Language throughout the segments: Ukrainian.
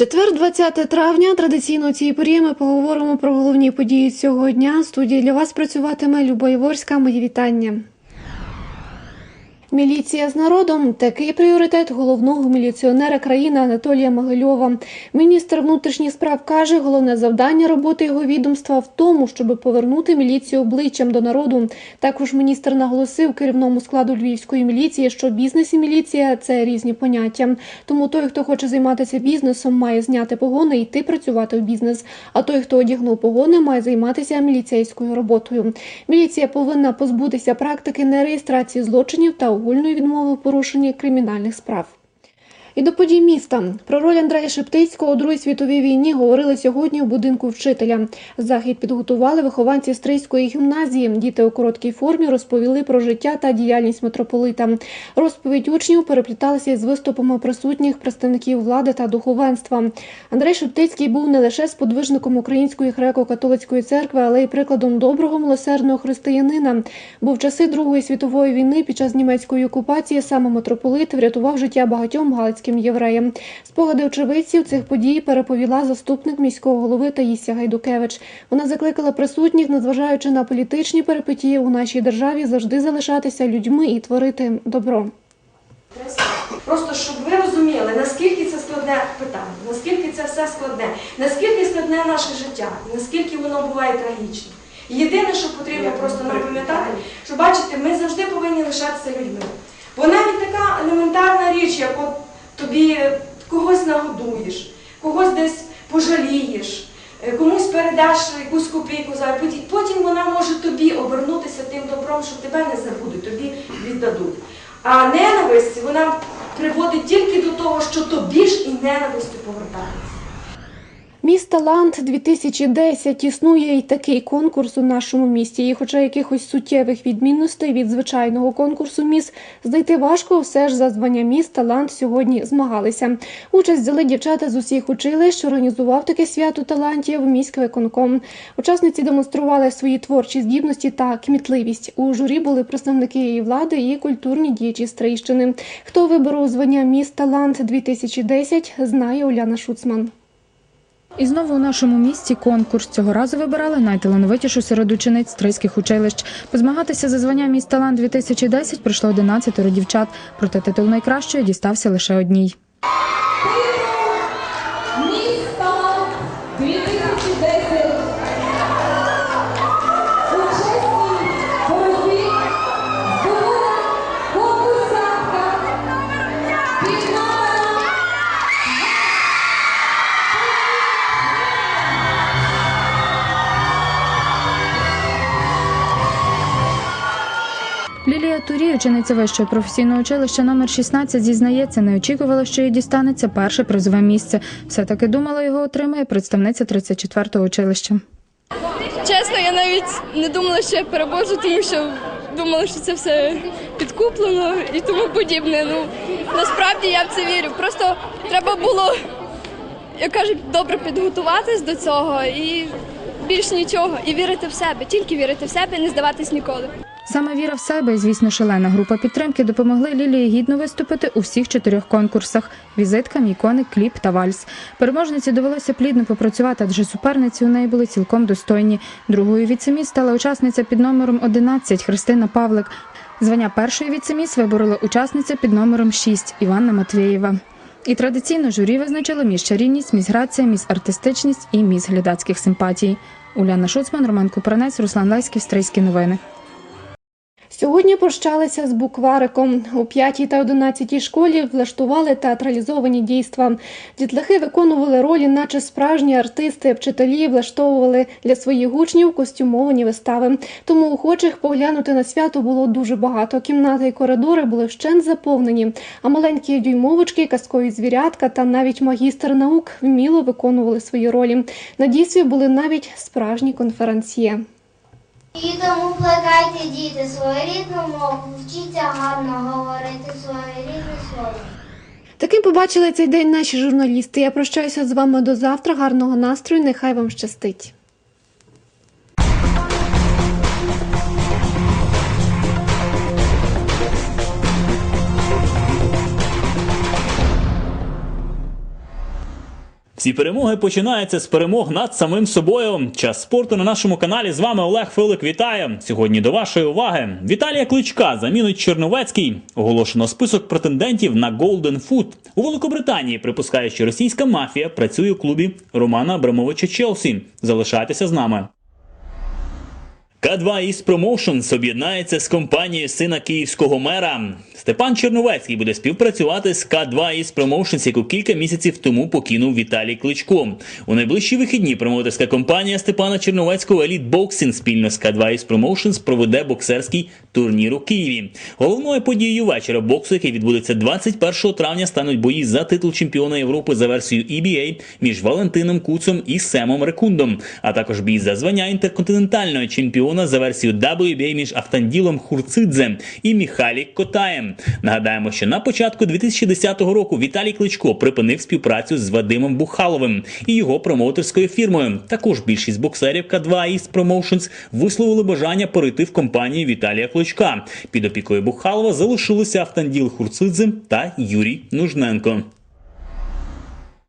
Четвер, 20 травня. Традиційно у цій порі ми поговоримо про головні події цього дня. В студії для вас працюватиме Люба Іворська. Мої вітання. Міліція з народом такий пріоритет головного міліціонера країни Анатолія Могильова. Міністр внутрішніх справ каже, головне завдання роботи його відомства в тому, щоб повернути міліцію обличчям до народу. Також міністр наголосив керівному складу львівської міліції, що бізнес і міліція це різні поняття. Тому той, хто хоче займатися бізнесом, має зняти погони і йти працювати в бізнес. А той, хто одягнув погони, має займатися міліцейською роботою. Міліція повинна позбутися практики нереєстрації злочинів та огульної відмови в порушенні кримінальних справ. І до подій міста про роль Андрея Шептицького у Другій світовій війні говорили сьогодні у будинку вчителя. Захід підготували вихованці Стрийської гімназії. Діти у короткій формі розповіли про життя та діяльність митрополита. Розповідь учнів перепліталася із виступами присутніх представників влади та духовенства. Андрей Шептицький був не лише сподвижником Української греко-католицької церкви, але й прикладом доброго милосердного християнина. Бо в часи Другої світової війни під час німецької окупації саме митрополит врятував життя багатьом галицьким євреям. Спогади очевидців цих подій переповіла заступник міського голови Таїсія Гайдукевич. Вона закликала присутніх, незважаючи на політичні перипетії у нашій державі, завжди залишатися людьми і творити добро. Просто щоб ви розуміли, наскільки це складне питання, наскільки це все складне, наскільки складне наше життя, наскільки воно буває трагічне. Єдине, що потрібно просто нам пам'ятати, що бачите, ми завжди повинні лишатися людьми. Бо навіть така елементарна річ, як от тобі когось нагодуєш, когось десь пожалієш, е, комусь передаш якусь копійку, потім вона може тобі обернутися тим добром, що тебе не забудуть, тобі віддадуть. А ненависть вона приводить тільки до того, що тобі ж і ненавистю повертається. Міст Талант 2010 існує і такий конкурс у нашому місті. І хоча якихось суттєвих відмінностей від звичайного конкурсу міс знайти важко, все ж за звання міст Талант сьогодні змагалися. Участь взяли дівчата з усіх училищ. Організував таке свято талантів міськвиконком. Учасниці демонстрували свої творчі здібності та кмітливість. У журі були представники і влади, і культурні діячі Стрийщини. Хто виборов звання міст Талант 2010, знає Уляна Шуцман. І знову у нашому місті конкурс. Цього разу вибирали найталановитішу серед учениць стрийських училищ. Позмагатися за звання «Міс Талант 2010 прийшло 11 дівчат, проте титул найкращої дістався лише одній. Учениця вищого професійного училища номер 16, зізнається, не очікувала, що їй дістанеться перше призове місце. Все таки думала, його отримає представниця 34-го училища. Чесно, я навіть не думала, що я переможу, тому що думала, що це все підкуплено і тому подібне. Ну насправді я в це вірю. Просто треба було, як кажуть, добре підготуватись до цього і більш нічого. І вірити в себе, тільки вірити в себе, і не здаватись ніколи. Саме віра в себе і, звісно, шалена група підтримки допомогли Лілії гідно виступити у всіх чотирьох конкурсах: візитка, мій коник, кліп та вальс. Переможниці довелося плідно попрацювати, адже суперниці у неї були цілком достойні. Другою віцеміс стала учасниця під номером 11 Христина Павлик. Звання першої віцеміс виборола учасниця під номером 6 Іванна Матвєєва. І традиційно журі визначило міс чарівність, міс міс артистичність і міс глядацьких симпатій. Уляна Шуцман, Роман Купранець, Руслан Лайський, Стрийські новини. Сьогодні прощалися з буквариком. У 5 та 11 школі влаштували театралізовані дійства. Дітлахи виконували ролі, наче справжні артисти. Вчителі влаштовували для своїх учнів костюмовані вистави. Тому охочих поглянути на свято було дуже багато. Кімнати і коридори були вщент заповнені. А маленькі дюймовочки, казкові звірятка та навіть магістр наук вміло виконували свої ролі. На дійстві були навіть справжні конференціє. І тому плекайте, діти, свою рідну мову, вчіться гарно говорити своє рідне слово. Таким побачили цей день наші журналісти. Я прощаюся з вами до завтра. Гарного настрою. Нехай вам щастить. Всі перемоги починаються з перемог над самим собою. Час спорту на нашому каналі. З вами Олег Филик. Вітаю! Сьогодні до вашої уваги. Віталія Кличка замінить Черновецький. Оголошено список претендентів на Golden Foot. У Великобританії Припускає, що російська мафія працює у клубі Романа Абрамовича Челсі. Залишайтеся з нами. К2 East Promotions об'єднається з компанією сина київського мера. Степан Черновецький буде співпрацювати з К2 East Promotions, яку кілька місяців тому покинув Віталій Кличко. У найближчі вихідні промоутерська компанія Степана Черновецького Elite Boxing спільно з К2 East Promotions проведе боксерський турнір у Києві. Головною подією вечора боксу, який відбудеться 21 травня, стануть бої за титул чемпіона Європи за версією EBA між Валентином Куцом і Семом Рекундом, а також бій за звання інтерконтинентального чемпіона за версією WBA між Автанділом Хурцидзе і Міхалі Котаєм. Нагадаємо, що на початку 2010 року Віталій Кличко припинив співпрацю з Вадимом Бухаловим і його промоутерською фірмою. Також більшість боксерів К2 East Promotions висловили бажання перейти в компанію Віталія Кличка. Під опікою Бухалова залишилися Автанділ Хурцидзе та Юрій Нужненко.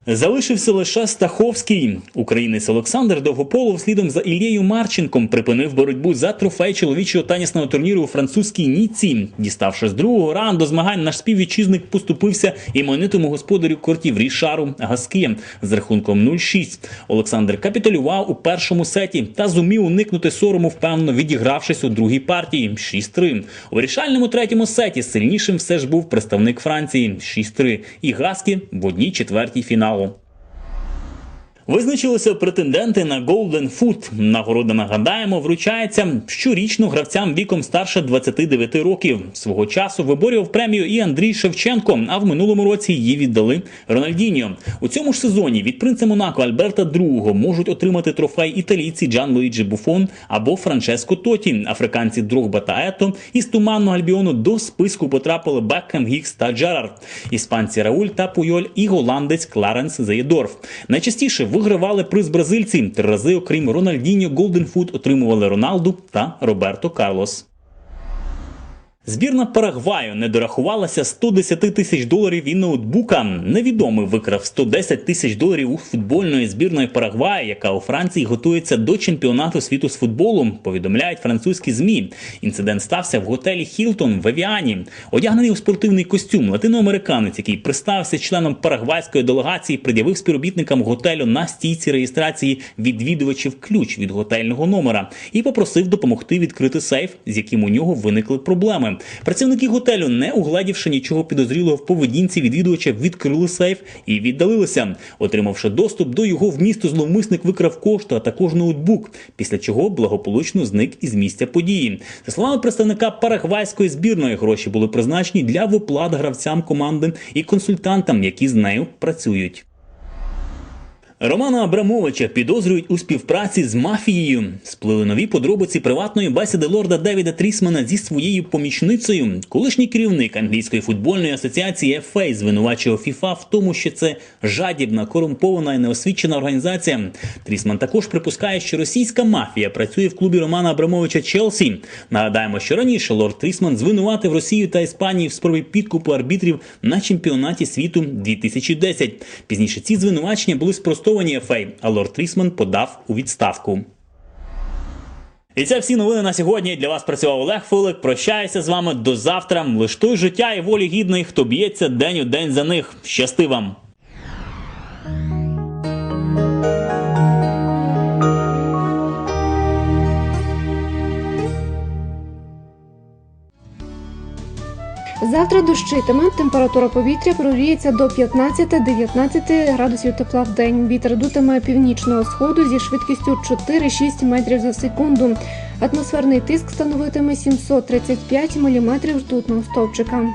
Залишився лише Стаховський. Українець Олександр Довгополов слідом за Ілією Марченком припинив боротьбу за трофей чоловічого тенісного турніру у французькій Ніці. Діставши з другого раунду змагань, наш співвітчизник поступився іменитому господарю кортів Рішару Гаскієм з рахунком 0-6. Олександр капітулював у першому сеті та зумів уникнути сорому, впевнено відігравшись у другій партії 6-3. У вирішальному третьому сеті сильнішим все ж був представник Франції 6-3 і Гаскі в одній четвертій marron. Визначилися претенденти на Golden Foot. Нагорода нагадаємо, вручається щорічно гравцям віком старше 29 років. Свого часу виборював премію і Андрій Шевченко. А в минулому році її віддали Рональдіньо. У цьому ж сезоні від принца Монако Альберта II можуть отримати трофей італійці Джан Луїджі Буфон або Франческо Тоті. Африканці Дрогба та Ето із туманного Альбіону до списку потрапили Бекхем, Гікс та Джерард. Іспанці Рауль та Пуйоль і голландець Кларенс Заєдорф. Найчастіше вигравали приз бразильці. Три рази, окрім Рональдіньо, Голденфуд отримували Роналду та Роберто Карлос. Збірна Парагваю не дорахувалася 110 тисяч доларів і ноутбука. Невідомий викрав 110 тисяч доларів у футбольної збірної Парагваю, яка у Франції готується до чемпіонату світу з футболу. Повідомляють французькі змі. Інцидент стався в готелі Хілтон в Евіані. Одягнений у спортивний костюм, латиноамериканець, який представився членом парагвайської делегації, пред'явив співробітникам готелю на стійці реєстрації відвідувачів ключ від готельного номера і попросив допомогти відкрити сейф, з яким у нього виникли проблеми. Працівники готелю, не угледівши нічого підозрілого в поведінці відвідувача, відкрили сейф і віддалилися. Отримавши доступ до його вмісту, зловмисник викрав кошти, а також ноутбук, після чого благополучно зник із місця події. За словами представника парагвайської збірної, гроші були призначені для виплат гравцям команди і консультантам, які з нею працюють. Романа Абрамовича підозрюють у співпраці з мафією. Сплили нові подробиці приватної бесіди лорда Девіда Трісмана зі своєю помічницею. Колишній керівник англійської футбольної асоціації FA звинувачував ФІФА в тому, що це жадібна, корумпована і неосвічена організація. Трісман також припускає, що російська мафія працює в клубі Романа Абрамовича Челсі. Нагадаємо, що раніше лорд Трісман звинуватив Росію та Іспанію в спробі підкупу арбітрів на чемпіонаті світу 2010. Пізніше ці звинувачення були спростовані ФА, а лорд Трісман подав у відставку. І це всі новини на сьогодні. Для вас працював Олег Филик. Прощаюся з вами до завтра. Лиш той життя і волі гідний, хто б'ється день у день за них. Щасти вам! Завтра дощитиме, температура повітря прогріється до 15-19 градусів тепла в день. Вітер дутиме північного сходу зі швидкістю 4-6 метрів за секунду. Атмосферний тиск становитиме 735 мм ртутного стовпчика.